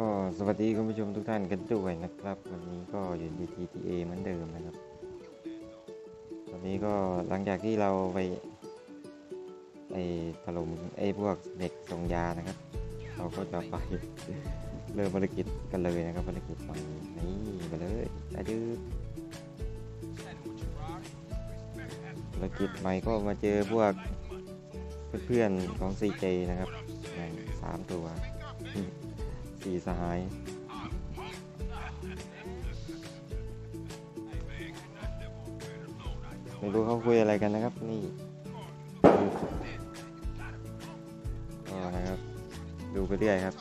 ก็สวัสดีคุณผู้ชมทุกท่านกันด้วยนะครับ วันนี้ก็อยู่ใน GTA เหมือนเดิมนะครับวันนี้ก็หลังจากที่เราไปไอ้ถล่มไอ้พวกเด็กส่งยานะครับ เราก็จะไปเริ่มภารกิจกันเลยนะครับภารกิจฝั่นี้ไปเลยได้ดื้อภารกิจใหม่ก็มาเจอพวกเพื่อนๆของ CJ นะครับสามตัว สี่สหาย ไม่รู้เขาคุยอะไรกันนะครับ นี่ก็นะครับ ดูไปเรื่อยครับ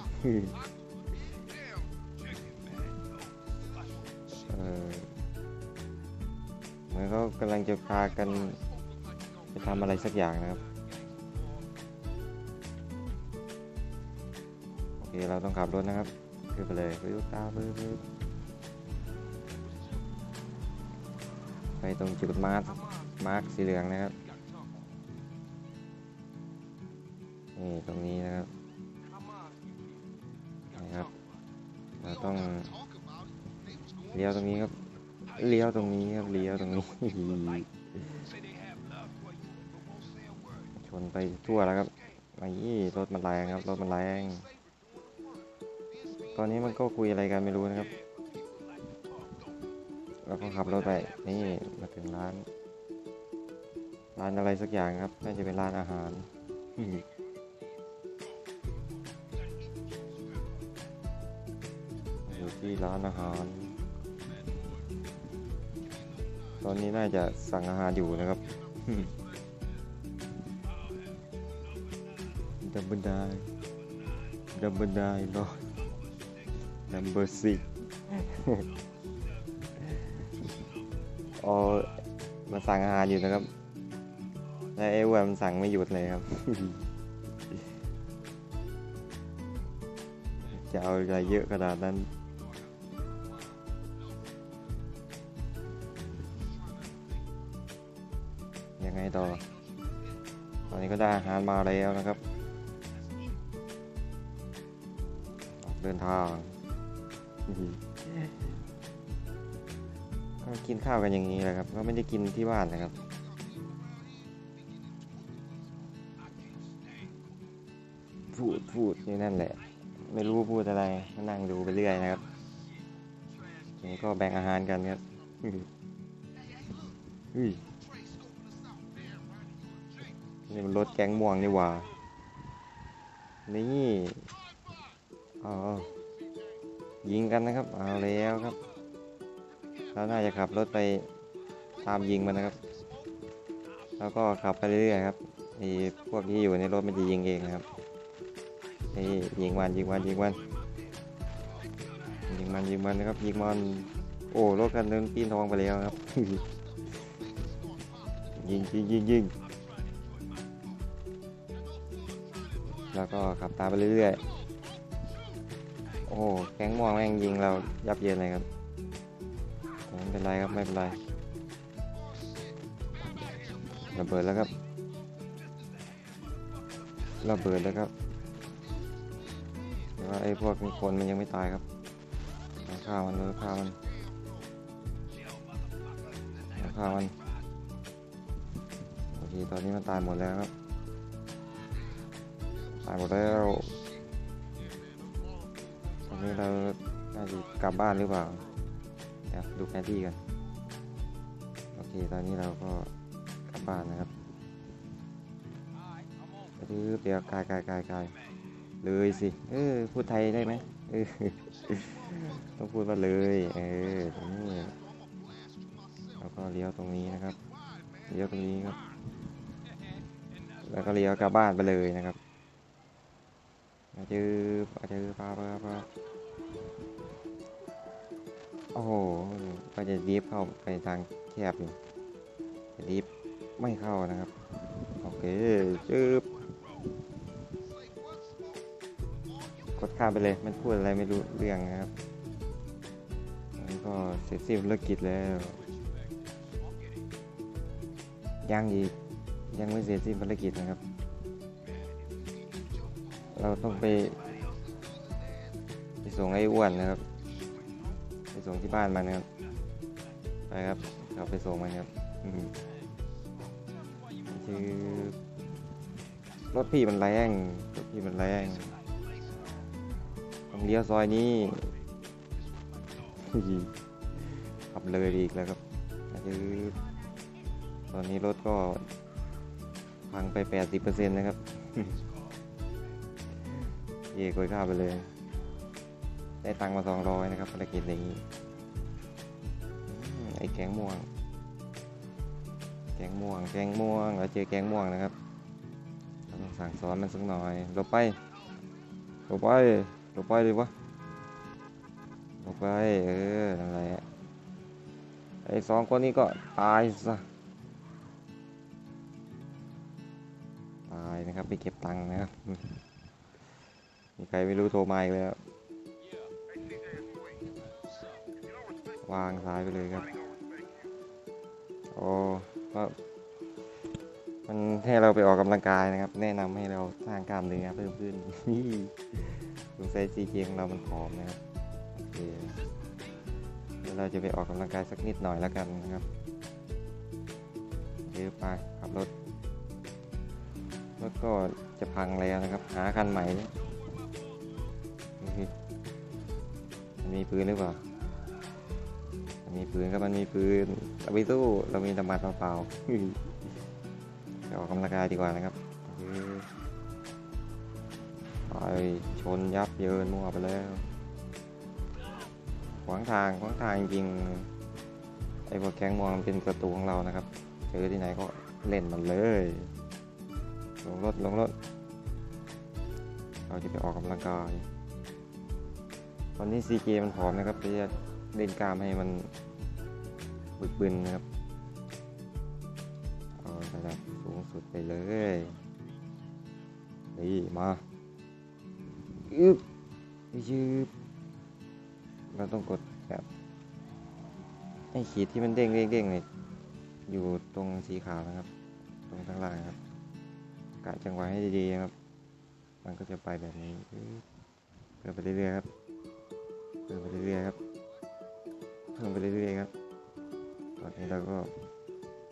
เออเหมือนเขากำลังจะพากันไปทำอะไรสักอย่างนะครับ เคเราต้องขับรถนะครับ ขึ้นไปเลยไปึ๊บตาปึ๊บปึ๊บไปตรงจุดมาร์คมาร์คสีเหลืองนะครับนี่ตรงนี้นะครับนะครับ เราต้องเลี้ยวตรงนี้ครับเลี้ยวตรงนี้ครับเลี้ยวตรงนี้ชนไปทั่วแล้วครับไอ้รถมันแรงครับรถมันแรง ตอนนี้มันก็คุยอะไรกันไม่รู้นะครับ แล้วก็ขับรถไป นี่มาถึงร้าน ร้านอะไรสักอย่างครับ น่าจะเป็นร้านอาหารอยู่ที่ร้านอาหาร ตอนนี้น่าจะสั่งอาหารอยู่นะครับดับเบิลไดดับเบิลไดรอ number six อ๋อมาสั่งอาหารอยู่นะครับและไอ้อ้วนมันสั่งไม่หยุดเลยครับ จะเอาอะไรเยอะขนาดนั้นยังไงต่อ ตอนนี้ก็ได้อาหารมาแล้วนะครับออกเดินทาง ก็กินข้าวกันอย่างนี้แหละครับ ก็ไม่ได้กินที่บ้านนะครับ พูดพูดนี่นั่นแหละ ไม่รู้พูดอะไรก็นั่งดูไปเรื่อยนะครับทีนี้ก็แบ่งอาหารกันครับอุ้ยนี่มันรถแก๊งม่วงนี่หว่านี่อ๋อ ยิงกันนะครับ เอาแล้วครับเราน่าจะขับรถไปตามยิงมันนะครับ แล้วก็ขับไปเรื่อยๆครับไอ้พวกที่อยู่ในรถมันจะยิงเองนะครับไอ้ยิงมันยิงมันยิงมันยิงมันยิงมันนะครับยิงมันโอ้รถกันเดินปีนทองไปแล้วครับ ยิงยิงยิงยิงแล้วก็ขับตามไปเรื่อยๆ โอ้แก๊งม่วงแม่งยิงเรายับเยินเลยครับไม่เป็นไรครับไม่เป็นไรระเบิดแล้วครับระเบิดแล้วครับแต่ว่าไอ้พวกนี้คนมันยังไม่ตายครับฆ่ามันเลยฆ่ามันฆ่ามันโอเคตอนนี้มันตายหมดแล้วครับตายหมดแล้ว นนี้เราน่าจะกลับบ้านหรือเปล่าเดี๋ยวดูแผนที่กัน โอเค ตอนนี้เราก็กลับบ้านนะครับดื้อเดี๋ยวกายกายกายกายเลยสิ เออ พูดไทยได้ไหมเออ ต้องพูดว่าเลย เออตรงนี้แล้วก็เลี้ยวตรงนี้นะครับ เลี้ยวตรงนี้ครับ แล้วก็เลี้ยวกลับบ้านไปเลยนะครับ มาเจอาเจอปาปาปาโอ้โหก็จะดีฟเข้าไปทางแคบอยู่ดีฟไม่เข้านะครับ โอเคจึบกดข้ามไปเลย มันพูดอะไรไม่รู้เรื่องนะครับมันก็เสร็จสิ้นภารกิจแล้ว ยังอีก ยังไม่เสร็จสิ้นภารกิจนะครับ เราต้องไปไปส่งไอ้อ้วนนะครับ ไปส่งที่บ้านมันนะครับ ไปครับ เราไปส่งมันครับอืมชื่อรถพี่มันแรงรถพี่มันแรงต้องเลี้ยวซอยนี้ขับเลยอีกแล้วครับคือตอนนี้รถก็พังไป 80%นะครับ เย่กยข้าวไปเลย ได้ตังค์มา200นะครับภารกิจอย่างนี้ไอ้แกงม่วง แกงม่วง แกงม่วงเราเจอแกงม่วงนะครับต้องสั่งสอนมันสักหน่อยหลบไปหลบไปหลบไปเลยวะหลบไปเอออะไรอะไอ้สองคนนี้ก็ตายซะตายนะครับไปเก็บตังค์นะครับ ใครไม่รู้โทรมาอีกแล้ววางสายไปเลยครับ โอ้ก็มันให้เราไปออกกำลังกายนะครับ แนะนำให้เราสร้างกล้ามเนื้อเพิ่มขึ้นนี่สงสัยซีเของเรามันผอมนะครับโอเคเดี๋ยวเราจะไปออกกำลังกายสักนิดหน่อยแล้วกันนะครับเดี๋ยวไปขับรถรถก็จะพังแล้วนะครับ หาคันใหม่ มีปืนหรือเปล่า มีปืนครับมันมีปืนเราไปสู้เรามีตำมัดเปล่าๆไปออกกำลังกายดีกว่านะครับคือไปชนยับเยินมั่วไปแล้ว ขวางทางขวางทางจริงไอ้พวกแก๊งมองเป็นศัตรูของเรานะครับเจอที่ไหนก็เล่นมันเลย ลงรถลงรถ เราจะไปออกกำลังกาย ตอนนี้ซีเกมันผอมนะครับจะเล่นกล้ามให้มันบึกบึนนะครับ เอาระดับสูงสุดไปเลยนี่มาอึบยืบเราต้องกดแบบไอ้ขีดที่มันเด้งเด้งเด้งเนี่ยอยู่ตรงสีขาวนะครับ ตรงข้างล่างครับกะจังหวะให้ดีๆนะครับ มันก็จะไปแบบนี้เพิ่มไปเรื่อยๆครับ เพิ่มไปเรื่อยๆครับ เพิ่มไปเรื่อยๆครับ ตอนนี้เราก็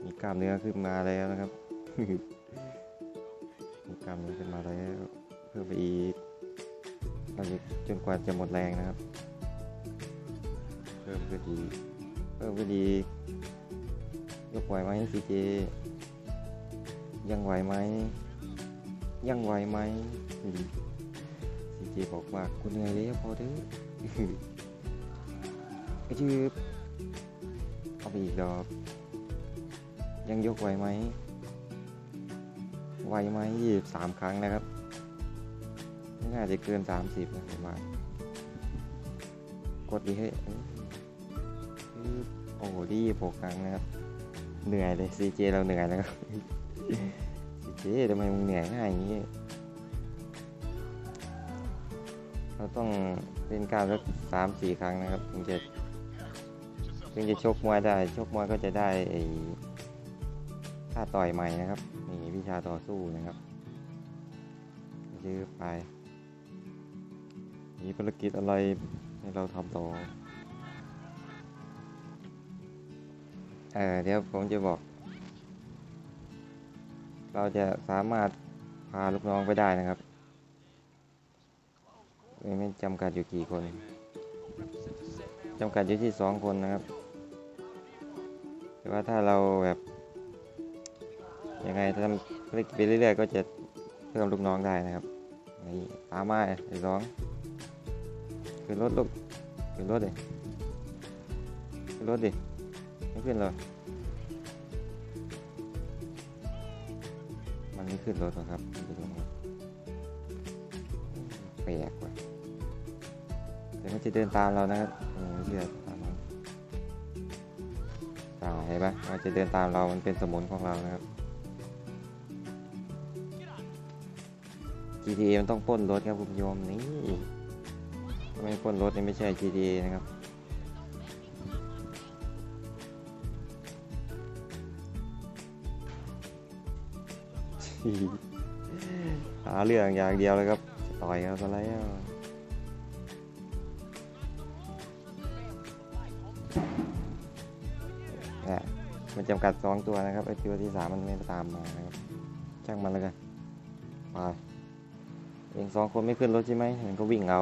มีกล้ามเนื้อขึ้นมาแล้วนะครับ มีกล้ามเนื้อขึ้นมาแล้ว เพิ่มไปอีกเราจะจนกว่าจะหมดแรงนะครับ เพิ่มขึ้นอีกเพิ่มขึ้นอีกยกไหวไหมซีเจยังไหวไหมยังไหวไหมซีเจบอกว่าคุณเหนื่อยแล้วพอเถอะ ก็ชื่อเอาไปอีกดอก ยังยกไหวไหมไหวไหมยี่สามครั้งนะครับ ไม่น่าจะเกินสามสิบนะผมว่ากดดีให้เอ้ยโอ้โหดีหกครั้งนะครับ เหนื่อยเลยซีเจเราเหนื่อยแล้วครับซีเจทำไมมึงเหนื่อยง่ายอย่างนี้ เราต้องเล่นกล้ามสักสามสี่ครั้งนะครับถึงจะถึงจะชกมวยได้ชกมวยก็จะได้ไอ้ท่าต่อยใหม่นะครับนี่วิชาต่อสู้นะครับยื้อไปมีภารกิจอะไรให้เราทำต่อเออเดี๋ยวผมจะบอก เราจะสามารถพาลูกน้องไปได้นะครับ ม่ไม่จำกัดอยู่กี่คนจำกัดอยู่ที่สองคนนะครับ แต่ว่าถ้าเราแบบยังไงทำธุรกิจไปเรื่อยๆก็จะเพิ่มลูกน้องได้นะครับนี่ตามมาไอ้สองขึ้นรถลูกขึ้นรถดิขึ้นรถดิไม่ขึ้นเลยมันไม่ขึ้นรถหรอครับแปลกว่ มันจะเดินตามเรานะครับเออเลือดตามเราอ่าเห็นปะมันจะเดินตามเรา มันเป็นสมุนของเรานะครับ GTA มันต้องป้นรถครับคุณผู้ชมนี่ไม่ป้นรถนี่ไม่ใช่ GTA นะครับหาเรื่องอย่างเดียวเลยครับ ต่อยกันซะแล้ว มันจำกัดสองตัวนะครับไอตัวที่สามมันไม่ตามมานะครับช่างมันแล้วกันไปเองสองคนไม่ขึ้นรถใช่ไหมมันก็วิ่งเอา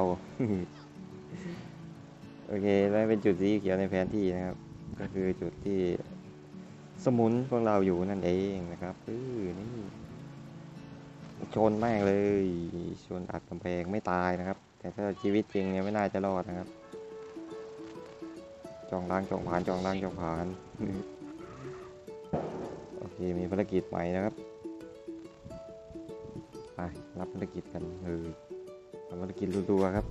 โอเคแล้วเป็นจุดสีเขียวในแผนที่นะครับ ก็คือจุดที่สมุนพวกเราอยู่นั่นเองนะครับเออนี่ชนแม่งเลยชนอัดกำแพงไม่ตายนะครับ แต่ถ้าชีวิตจริงเนี่ยไม่น่าจะรอดนะครับ จองล้างจองผ่านจองล้างจองผ่าน โอเคมีภารกิจใหม่นะครับ ไปรับภารกิจกันเลยทำภารกิจรัวๆครับ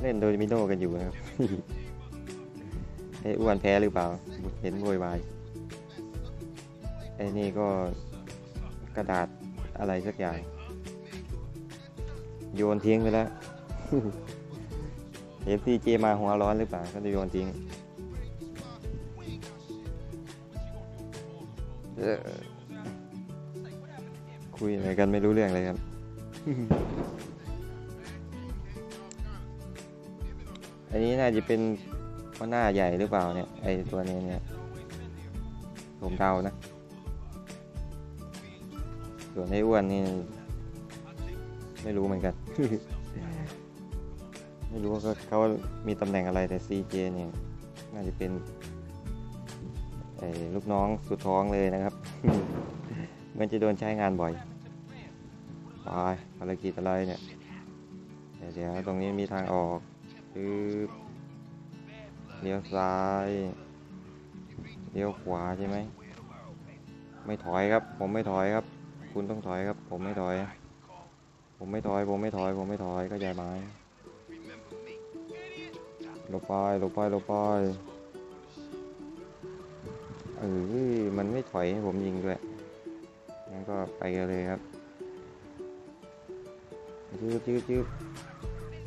เล่นโดยมิโนกันอยู่นะครับไอ้อ้วนแพ้หรือเปล่า เห็นโวยวาย ไอ้นี่ก็กระดาษอะไรสักอย่าง โยนทิ้งไปแล้วเอฟซีเจมาหัวร้อนหรือเปล่า ก็จะโยนทิ้ง คุยอะไรกันไม่รู้เรื่องเลยครับ อันนี้น่าจะเป็นหัวหน้าใหญ่หรือเปล่าเนี่ย ไอตัวนี้เนี่ย ผมเดานะ ส่วนไอ้อ้วนนี่ ไม่รู้เหมือนกัน ไม่รู้ว่าเขาเขามีตำแหน่งอะไรแต่ CJ เนี่ย น่าจะเป็นไอ้ลูกน้องสุดท้องเลยนะครับเห มันจะโดนใช้งานบ่อยไปภารกิจอะไรเนี่ยเดี๋ยวเดี๋ยวตรงนี้มีทางออกปึ๊บเลี้ยวซ้ายเลี้ยวขวาใช่ไหม ไม่ถอยครับ ผมไม่ถอยครับ คุณต้องถอยครับ ผมไม่ถอย ผมไม่ถอย ผมไม่ถอย ผมไม่ถอยก็ใจไหมหลบไปหลบไปหลบไปเออมันไม่ถอยให้ผมยิงด้วย งั้นก็ไปกันเลยครับจืบจืบจืบ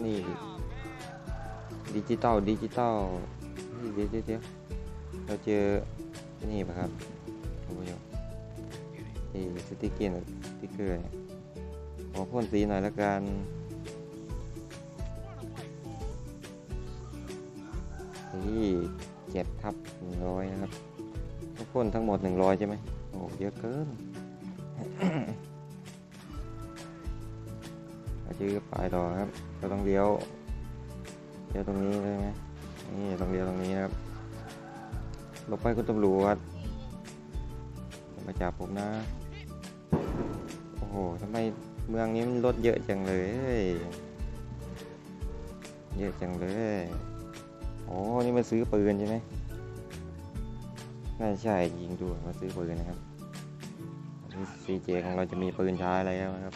นี่ดิจิตอลดิจิตอลเดี๋ยวเดี๋ยวเราเจอ นี่ปะครับคุณผู้ชมไอ้สติกเกอร์สติกเกอร์ขอพ่นสีหน่อยละกันนี่เจ็ดทับหนึ่งร้อยนะครับพ่นทั้งหมดหนึ่งร้อยใช่ไหมโอ้เยอะเกิน เราจะไปต่อครับ เราต้องเลี้ยวเลี้ยวตรงนี้ใช่ไหมนี่ต้องเลี้ยวตรงนี้นะครับลบไปคุณตำรวจมาจับผมนะ โอ้โหทำไมเมืองนี้มันรถเยอะจังเลย เยเยอะจังเลยโอ้นี่มาซื้อปืนใช่ไหมน่าใช่ยิงดูมาซื้อปืนนะครับ ซีเจของเราจะมีปืนใช้แล้วนะครับ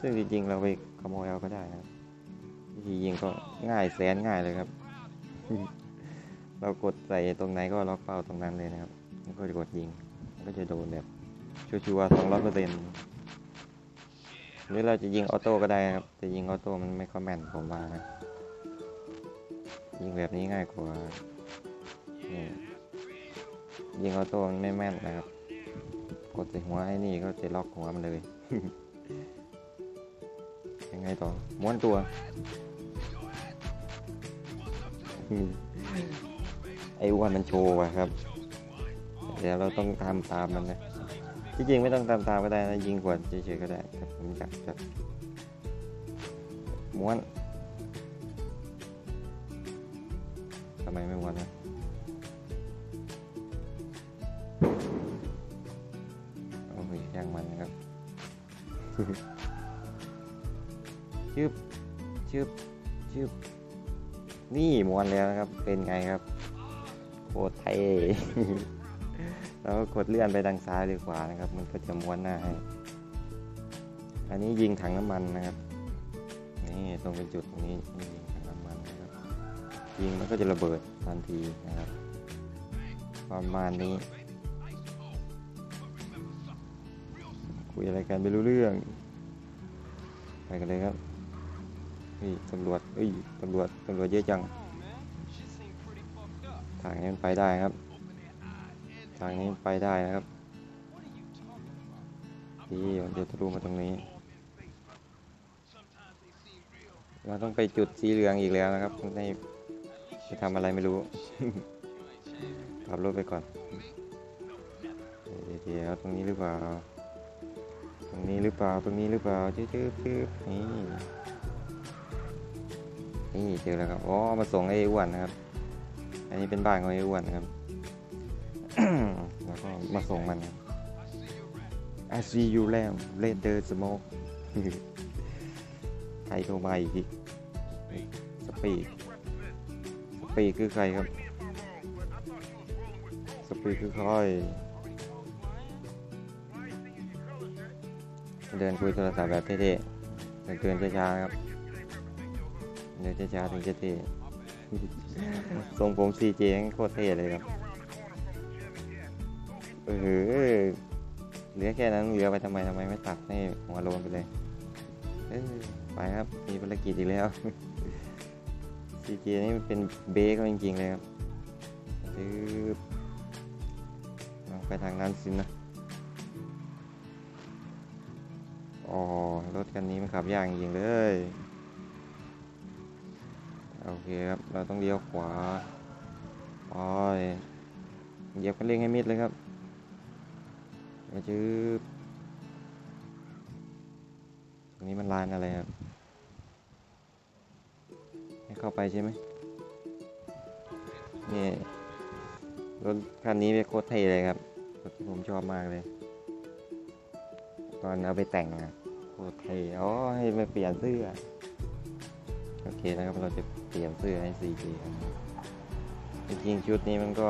ซึ่งจริงๆเราไปขโมยเอาก็ได้นะครับวิธียิงก็ง่ายแสนง่ายเลยครับ เรากดใส่ตรงไหนก็ล็อกเป้าตรงนั้นเลยนะครับแล้วก็จะกดยิงมันก็จะโดนแบบชัวร์ๆสองร้อยเปอร์เซ็นต์หรือเราจะยิงออโต้ก็ได้ครับแต่ยิงออโต้มันไม่ค่อยแม่นผมว่านะยิงแบบนี้ง่ายกว่า ยิงออโต้มันไม่แม่นนะครับ กดใส่หัวไอ้นี่ก็จะล็อกหัวมันเลย ยังไงต่อ ม้วนตัว ไอ้อ้วนมันโชว์ว่ะครับ เดี๋ยวเราต้องตามตามมันนะ ที่จริงไม่ต้องตามตามก็ได้นะ ยิงกว่าเฉยๆก็ได้แต่ผมอยากจะม้วนทำไมไม่ม้วนนะ ครับชึบชึบชึบนี่ม้วนแล้วนะครับ เป็นไงครับโคตรเท่แล้วก็กดเลื่อนไปทางซ้ายหรือขวานะครับ มันก็จะม้วนหน้าให้ อันนี้ยิงถังน้ำมันนะครับ นี่ตรงเป็นจุดตรงนี้ยิงถังน้ำมันนะครับ ยิงมันก็จะระเบิดทันทีนะครับ ประมาณนี้ คุยอะไรกันไม่รู้เรื่อง ไปกันเลยครับเฮ้ยตำรวจเฮ้ยตำรวจตำรวจเยอะจัง ทางนี้มันไปได้ครับ ทางนี้ไปได้นะครับที่มันจะทะลุมาตรงนี้ เราต้องไปจุดสีเหลืองอีกแล้วนะครับในไปทำอะไรไม่รู้ขับรถไปก่อน เดี๋ยวตรงนี้หรือเปล่า ตรงนี้หรือเปล่าตรงนี้หรือเปล่าจื๊บจื๊บจื๊บนี่นี่เจอแล้วครับอ๋อมาส่งไอ้อ้วนนะครับ อันนี้เป็นบ้านของไอ้อ้วนนะครับแล้วก็มาส่งมันครับ I see you แล้ว later smoke ใครโทรมาอีกสปีกสปีกคือใครครับ สปีกคือใคร เดินคุยโทรศัพท์แบบเท่ๆเดินเดินช้าๆครับเดินช้าๆถึงจะเท่ทรงผม CJ ยังโคตรเท่เลยครับเออเหลือแค่นั้นเหลือไปทำไมทำไมไม่ตัดให้หัวโลนไปเลยเออไปครับมีภารกิจอีกแล้ว CJ นี่มันเป็นเบสจริงๆเลยครับดืบลองไปทางนั้นสินะ รถคันนี้มันขับยากจริงเลย โอเคครับ เราต้องเลี้ยวขวาไปเหยียบคันเร่งให้มิดเลยครับมาจืบตรงนี้มันลานอะไรครับ ให้เข้าไปใช่ไหมนี่รถคันนี้เป็นโคตรเท่เลยครับรถที่ผมชอบมากเลย ตอนเอาไปแต่งอะ โคตรเท่อ๋อให้มาเปลี่ยนเสื้อ โอเคนะครับเราจะเปลี่ยนเสื้อให้ 4G ครับจริงๆชุดนี้มันก็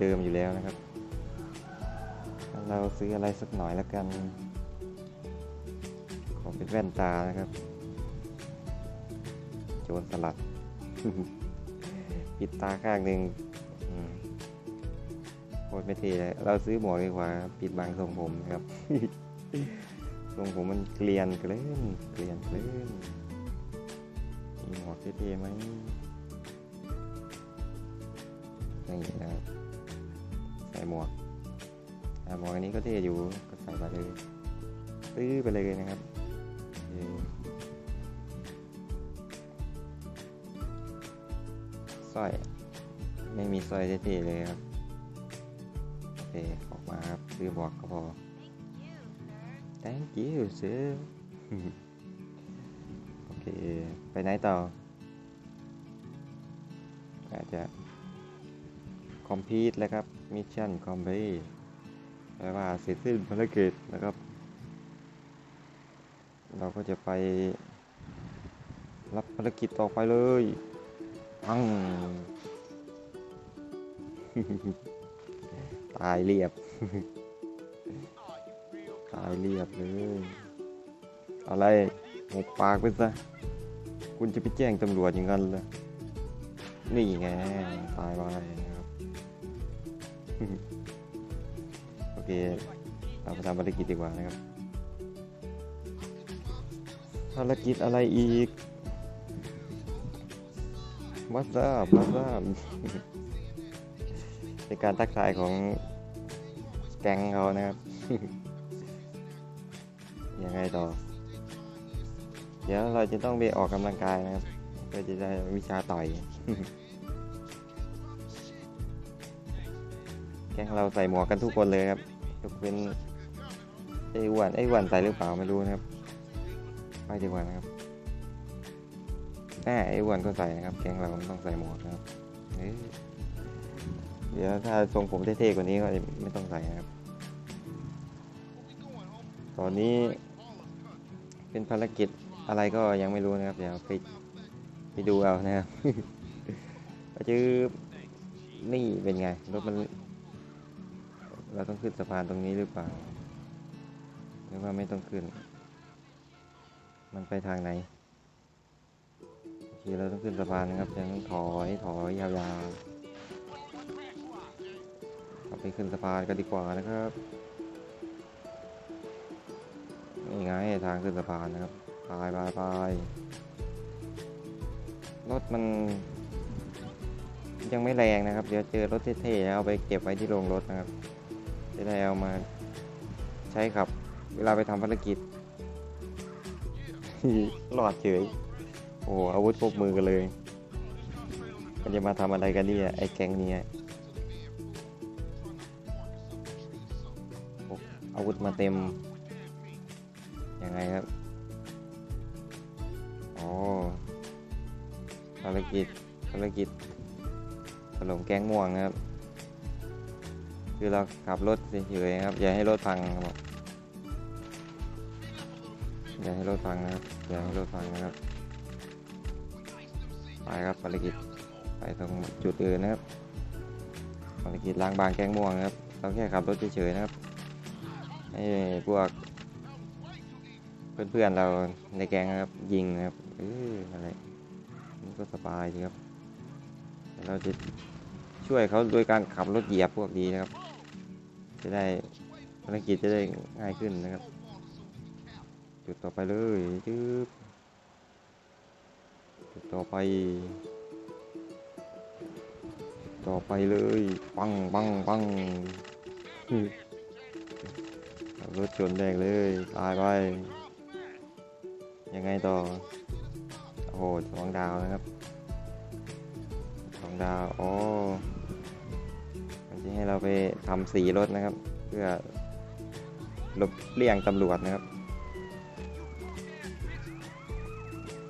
เดิมๆอยู่แล้วนะครับ เราซื้ออะไรสักหน่อยแล้วกัน ขอเป็นแว่นตานะครับ โจรสลัด ปิดตาข้างหนึ่งอืมโคตรไม่เท่เลยเราซื้อหมวกดีกว่า ปิดบังทรงผมนะครับ ทรงผมมันเกลียนเกลื่อนเกลียนเกลื่อนมีหมวกเท่ๆไหมนี่นะครับใส่หมวกหมวกอันนี้ก็เท่อยู่ก็ใส่ไปเลยซื้อไปเลยนะครับสร้อยไม่มีสร้อยเท่ๆเลยครับโอเคออกมาครับซื้อหมวกก็พอ thank you sir โอเค ไปไหนต่ออาจจะ complete แล้วครับ mission complete แปลว่าเสร็จสิ้นภารกิจนะครับ เราก็จะไปรับภารกิจต่อไปเลยปังตายเรียบายเรียบเลย อะไรหกปากไปซะ คุณจะไปแจ้งตำรวจอย่างนั้นเลยนี่ไง ตายไปนะครับ โอเค เราไปทำภารกิจดีกว่านะครับ ภารกิจอะไรอีกวัดทราบวัดทราบเป็นการทักทายของแก๊งเขานะครับ ยังไงต่อ เดี๋ยวเราจะต้องไปออกกำลังกายนะครับเพื่อจะได้วิชาต่อย แก๊งเราใส่หมวกกันทุกคนเลยครับยกเป็นไอ้อ้วนไอ้อ้วนใส่หรือเปล่าไม่รู้นะครับไปดีกว่านะครับแน่ไอ้อ้วนก็ใส่นะครับ แก๊งเราต้องใส่หมวกนะครับเอ้ยเดี๋ยวถ้าทรงผมเท่ๆกว่านี้ก็ไม่ต้องใส่นะครับ ตอนนี้ เป็นภารกิจอะไรก็ยังไม่รู้นะครับ เดี๋ยวไปไปดูเอานะครับก็จือนี่เป็นไงรถมัน เราต้องขึ้นสะพานตรงนี้หรือเปล่าหรือว่าไม่ต้องขึ้น มันไปทางไหนโอเคเราต้องขึ้นสะพานนะครับยังต้องถอยถอยยาวๆไปขึ้นสะพานกันดีกว่านะครับ นี่ไงทางขึ้นสะพานนะครับพายปายพายรถมัน ยังไม่แรงนะครับ เดี๋ยวเจอรถเท่ๆเอาไปเก็บไว้ที่โรงรถนะครับจะได้เอามาใช้ขับ เวลาไปทำภารกิจหลอดเฉย โอ้อาวุธพกมือกันเลย มันจะมาทำอะไรกันเนี่ยไอ้แก๊งนี้อาวุธมาเต็ม ยังไงครับอ๋อภารกิจภารกิจถล่มแก๊งม่วงนะครับ คือเราขับรถเฉยๆครับ อย่าให้รถพังครับอย่าให้รถพังนะครับ อย่าให้รถพังนะครับ ไปครับภารกิจ ไปตรงจุดอื่นนะครับ ภารกิจล้างบางแก๊งม่วงนะครับ เราแค่ขับรถเฉยๆนะครับ ให้พวก เพื่อนๆเราในแกงนะครับยิงนะครับเอออะไรมันก็สบายดีครับเราจะช่วยเขาโดยการขับรถเหยียบพวกดีนะครับ จะได้ภารกิจจะได้ง่ายขึ้นนะครับ จุดต่อไปเลยจึ๊บจุดต่อไป ต่อไปเลยปังปังปังรถชนแดงเลย ตายไป ไงต่อ โอ้โหสองดาวนะครับสองดาว โอ้มันจะให้เราไปทำสีรถนะครับ เพื่อหลบเลี่ยงตำรวจนะครับ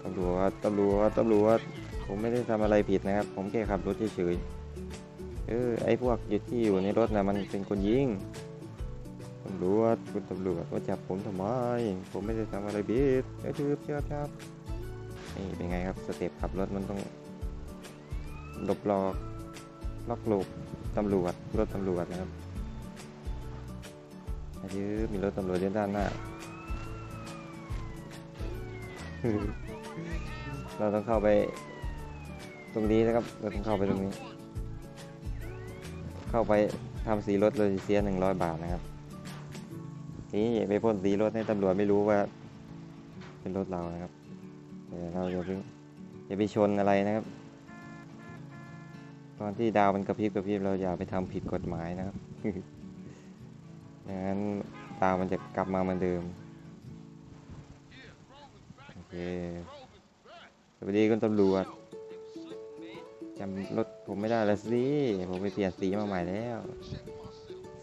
ตำรวจตำรวจตำรวจผมไม่ได้ทำอะไรผิดนะครับ ผมแค่ขับรถเฉยๆเออไอพวกอยู่ที่อยู่ในรถนะมันเป็นคนยิงำรวจคุณตำรวจมาจับผมทำไม ผมไม่ได้ทำอะไรผิดเอ้ยชืบเชืบครับนี่เป็นไงครับสเต็ปขับรถมันต้องหลบหลอกล็อกหลบตำรวจรถตำรวจนะครับอายืบมีรถตำรวจอยู่ด้านหน้า เราต้องเข้าไปตรงนี้นะครับ เราต้องเข้าไปตรงนี้ เข้าไปทำสีรถเลยเสียหนึ่งร้อยบาทนะครับ นี่ไปพ่นสีรถให้ตำรวจไม่รู้ว่า เป็นรถเรานะครับแต่เราอย่าเพิ่งอย่าไปชนอะไรนะครับ ตอนที่ดาวมันกระพริบกระพริบเราอย่าไปทำผิดกฎหมายนะครับอย่างนั้นดาวมันจะกลับมาเหมือนเดิมโอเคสวัสดีคุณตำรวจจำรถผมไม่ได้แล้วสิผมไปเปลี่ยนสีมาใหม่แล้ว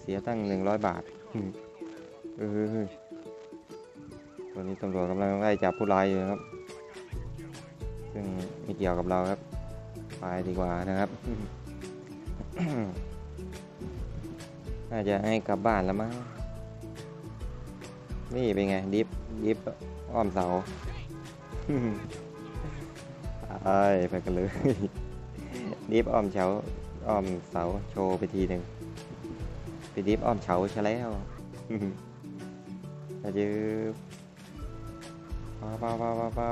เสียตั้งหนึ่งร้อยบาท เออตอนนี้ตำรวจกำลังไล่จับผู้ร้ายอยู่ครับ ซึ่งไม่เกี่ยวกับเราครับ ไปดีกว่านะครับ น่าจะให้กลับบ้านแล้วมั้ง นี่เป็นไง ดิฟ ดิฟอ้อมเสาไปไปกันเลย ดิฟอ้อมเฉาอ้อมเสาโชว์ไปทีหนึ่งไปดิฟอ้อมเฉาใช่แล้ว จะยืบป้าป้าป้าป้าป้า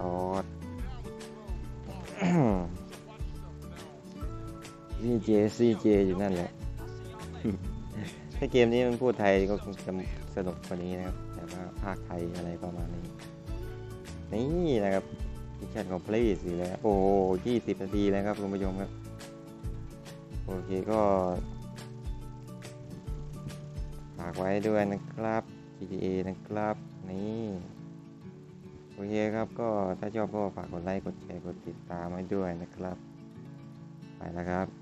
ตอดซีเจซีเจอยู่นั่นแหละ ถ้าเกมนี้มันพูดไทยก็คงจะสนุกกว่านี้นะครับ แต่ว่าภาคไทยอะไรประมาณนี้ นี่นะครับมิชชั่นคอมพลีทสิแล้ว โอ้ยี่สิบนาทีแล้วครับคุณผู้ชมครับ โอเคก็ ฝากไว้ด้วยนะ GTA นะครับ นี่โอเคครับก็ถ้าชอบก็ฝากกดไลค์กดแชร์กดติดตามไว้ด้วยนะครับ ไปแล้วครับ